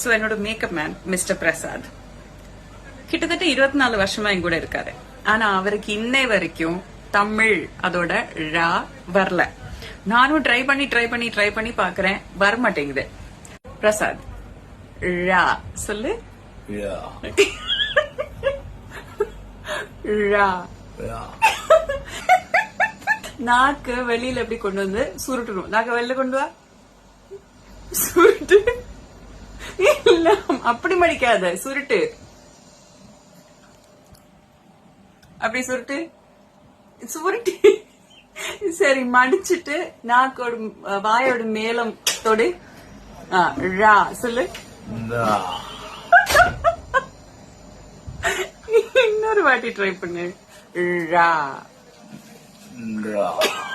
So என்னோட makeup man mister Prasad கிட்டத்தட்ட இருபத்தி நாலு வருஷமா என் கூட இருக்காரு. ஆனா அவருக்கு இன்னை வரைக்கும் தமிழ் அதோட ழா வரல. நானும் ட்ரை பண்ணி ட்ரை பண்ணி ட்ரை பண்ணி பாக்குறேன். வர மாட்டேங்குது பிரசாத் ழா சொல்லு Yeah. நாக்கு வெளியில எப்படி கொண்டு வந்து சுருட்டணும்? நாக்க வெளில கொண்டு வா. சுருட்டு. இல்ல அப்படி மடிக்காத சுருட்டு. அப்படி சுருட்டு. சுருட்டு. சரி மடிச்சிட்டு நாக்கோட வாயோட மேலம் தொடு. ழா சொல்லு. இன்னொரு வாட்டி ட்ரை பண்ணு. ழா Nah.